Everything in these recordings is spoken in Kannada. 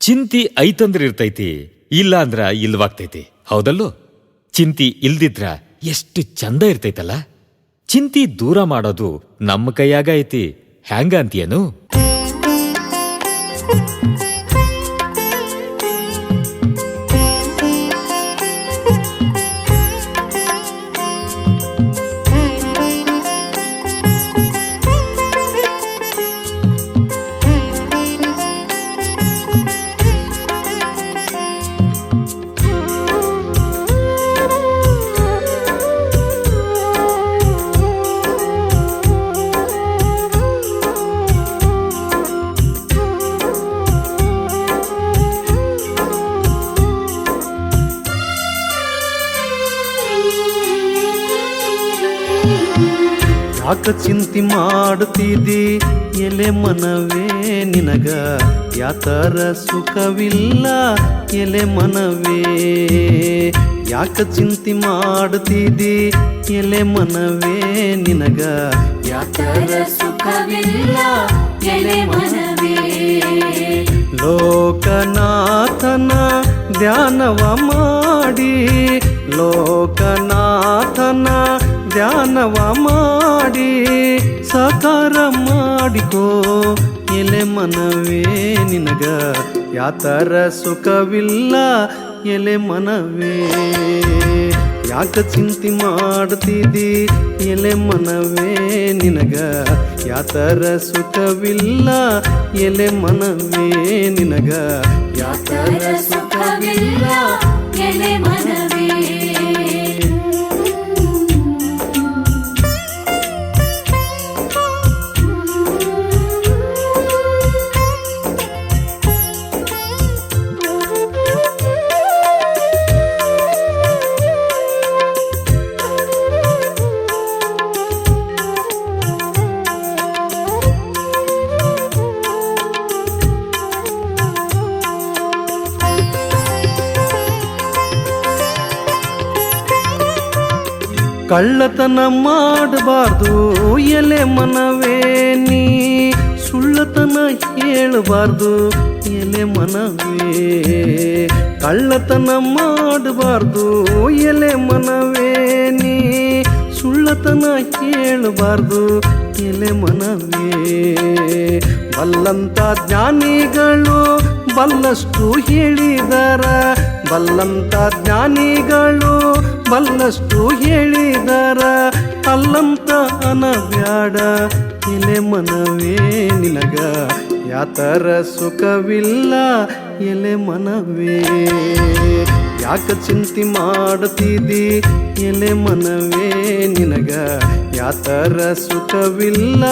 ಚಿಂತಿ ಐತಂದ್ರೆ ಇರ್ತೈತಿ, ಇಲ್ಲ ಅಂದ್ರ ಇಲ್ವಾಗ್ತೈತಿ. ಹೌದಲ್ಲೋ? ಚಿಂತಿ ಇಲ್ದಿದ್ರ ಎಷ್ಟು ಚಂದ ಇರ್ತೈತಲ್ಲ? ಚಿಂತಿ ದೂರ ಮಾಡೋದು ನಮ್ಮ ಕೈಯಾಗ ಐತಿ, ಹ್ಯಾಂಗ ಅಂತೀಯನು? ಯಾಕ ಚಿಂತಿ ಮಾಡುತ್ತಿದ್ದಿ? ಎಲೆ ಮನವೇ ನಿನಗ? ಯಾತರ ಸುಖವಿಲ್ಲ ಎಲೆ ಮನವೇ? ಯಾಕ ಚಿಂತಿ ಮಾಡುತ್ತಿದ್ದಿ? ಎಲೆ ಮನವೇ ನಿನಗ? ಯಾತರ ಸುಖವಿಲ್ಲ ಎಲೆ ಮನವೇ? ಲೋಕನಾಥನ ಧ್ಯಾನವ ಮಾಡಿ ಲೋಕನಾಥನ ಧ್ಯಾನವ ಮಾಡಿ, ಸಾಕಾರ ಮಾಡಿಕೋ. ಎಲೆ ಮನವೇ ನಿನಗ, ಯಾತರ ಸುಖವಿಲ್ಲ ಎಲೆ ಮನವೇ. ಯಾಕ ಚಿಂತೆ ಮಾಡ್ತಿದ್ದಿ ಎಲೆ ಮನವೇ ನಿನಗ, ಯಾತರ ಸುಖವಿಲ್ಲ ಎಲೆ ಮನವೇ ನಿನಗ. ಯಾತರ ಸುಖವಿಲ್ಲ ಎಲೆ ಮನವೇ. ಕಳ್ಳತನ ಮಾಡಬಾರ್ದು, ಎಲೆ ಮನವೇ ನೀ. ಸುಳ್ಳತನ ಹೇಳಬಾರ್ದು, ಎಲೆ ಮನವೇ. ಕಳ್ಳತನ ಮಾಡಬಾರ್ದು, ಎಲೆ ಮನವೇ ನೀ. ಸುಳ್ಳತನ ಹೇಳಬಾರ್ದು, ಎಲೆ ಮನವೇ. ಬಲ್ಲಂತ ಜ್ಞಾನಿಗಳು ಬಲ್ಲಷ್ಟು ಹೇಳಿದರ ಬಲ್ಲಂತ ಜ್ಞಾನಿಗಳು ಬಲ್ಲಷ್ಟು ಹೇಳಿದರ ಅಲ್ಲಂತ ಅನಬ್ಯಾಡ ಇಲೆ ಮನವೇ ನಿನಗ. ಯಾತರ ಸುಖವಿಲ್ಲ ಎಲೆ ಮನವೇ? ಯಾಕ ಚಿಂತೆ ಮಾಡುತ್ತಿದ್ದಿ ಎಲೆ ಮನವೇ? ನಿನಗ ಯಾತರ ಸುಖವಿಲ್ಲ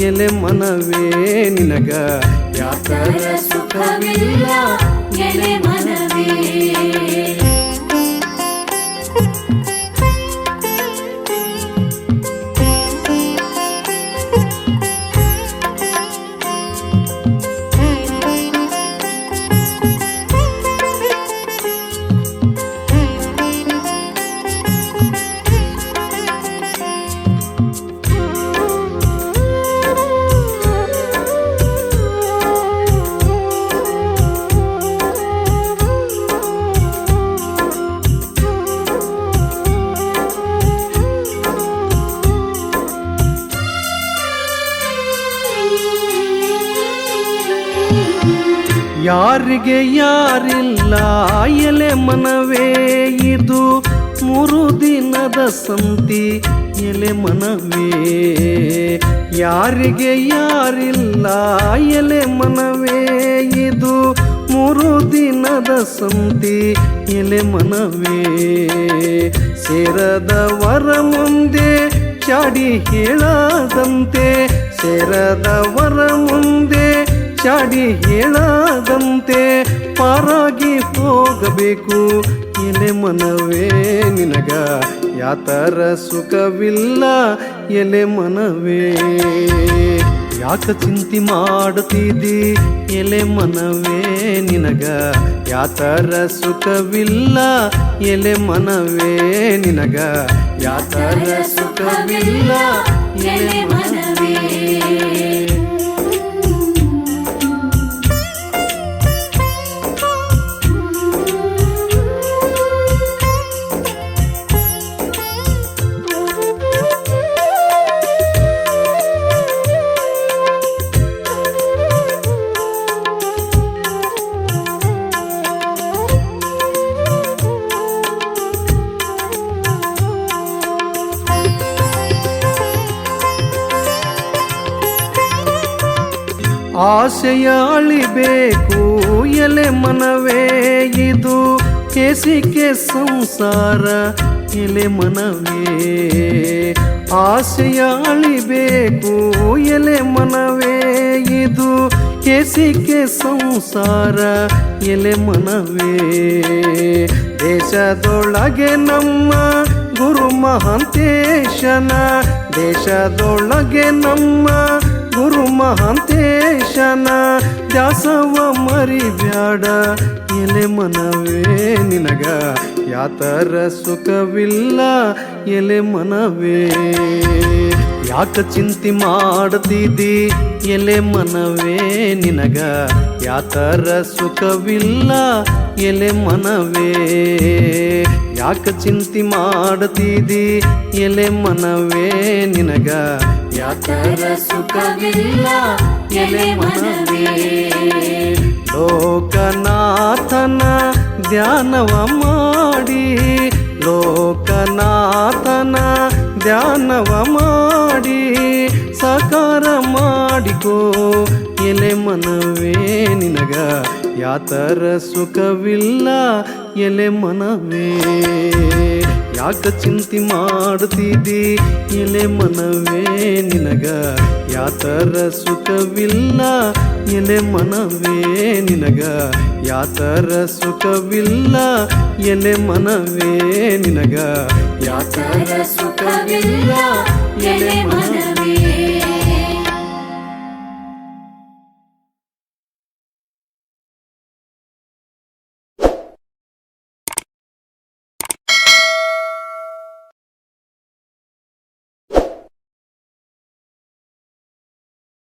ಎಲೆ ಮನವೇ? ನಿನಗ ಯಾತರ ಸುಖವಿಲ್ಲ ಎಲೆ ಯಾರಿಗೆ ಯಾರಿಲ್ಲ, ಎಲೆ ಮನವೇ ಇದು. ಮೂರು ದಿನದ ಸಂತಿ, ಎಲೆ ಮನವೇ. ಯಾರಿಗೆ ಯಾರಿಲ್ಲ, ಎಲೆ ಮನವೇ ಇದು. ಮೂರು ದಿನದ ಸಂತಿ, ಎಲೆ ಮನವೇ. ಸೇರದವರ ಮುಂದೆ ಚಾಡಿ ಹೇಳದಂತೆ ಸೇರದವರ ಮುಂದೆ ಚಾಡಿ ಹೇಳಾದಂತೆ ಪಾರಾಗಿ ಹೋಗಬೇಕು. ಎಲೆ ಮನವೇ ನಿನಗ, ಯಾತರ ಸುಖವಿಲ್ಲ ಎಲೆ ಮನವೇ. ಯಾಕ ಚಿಂತೆ ಮಾಡುತ್ತಿದ್ದಿ ಎಲೆ ಮನವೇ ನಿನಗ, ಯಾತರ ಸುಖವಿಲ್ಲ ಎಲೆ ಮನವೇ ನಿನಗ. ಯಾತರ ಸುಖವಿಲ್ಲ ಎಲೆ ಮನವೇ. ಆಸೆಯ ಅಳಿಬೇಕು ಎಲೆ ಮನವೇ ಇದು. ಕೇಸಿಕೆ ಸಂಸಾರ, ಎಲೆ ಮನವೇ. ಆಸೆಯ ಅಳಿಬೇಕು ಎಲೆ ಮನವೇ ಇದು. ಕೇಸಿಕೆ ಸಂಸಾರ, ಎಲೆ ಮನವೇ. ದೇಶದೊಳಗೆ ನಮ್ಮ ಗುರು ಮಹಾಂತೇಶನ, ದೇಶದೊಳಗೆ ನಮ್ಮ ಮಹಾಂತೇಶನ ದಾಸವ ಮರಿಬ್ಯಾಡ. ಎಲೆ ಮನವೇ ನಿನಗ, ಯಾತರ ಸುಖವಿಲ್ಲ ಎಲೆ ಮನವೇ. ಯಾಕ ಚಿಂತೆ ಮಾಡ್ತಿದ್ದಿ ಎಲೆ ಮನವೇ ನಿನಗ, ಯಾತರ ಸುಖವಿಲ್ಲ ಎಲೆ ಮನವೇ. ಯಾಕ ಚಿಂತೆ ಮಾಡ್ತಿದ್ದಿ ಎಲೆ ಮನವೇ ನಿನಗ ಯಾತರ ಸುಖವಿಲ್ಲ ಎಲೆ ಮನವೇ? ಲೋಕನಾಥನ ಧ್ಯಾನವ ಮಾಡಿ, ಲೋಕನಾಥನ ಧ್ಯಾನವ ಮಾಡಿ, ಸಾಕಾರ ಮಾಡಿಕೋ ಎಲೆ ಮನವೇ ನಿನಗ. ಯಾತರ ಸುಖವಿಲ್ಲ ಎಲೆ ಮನವೇ? ಯಾಕ ಚಿಂತೆ ಮಾಡ್ತಿದ್ದಿ ಎಲೆ ಮನವೇ ನಿನಗ? ಯಾತರ ಸುಖವಿಲ್ಲ? ಎಲೆ ಮನವೇ ನಿನಗ? ಯಾತರ ಸುಖವಿಲ್ಲ? ಎಲೆ ಮನವೇ ನಿನಗ? ಯಾತರ ಸುಖವಿಲ್ಲ? ಎಲೆ ಮನವೇ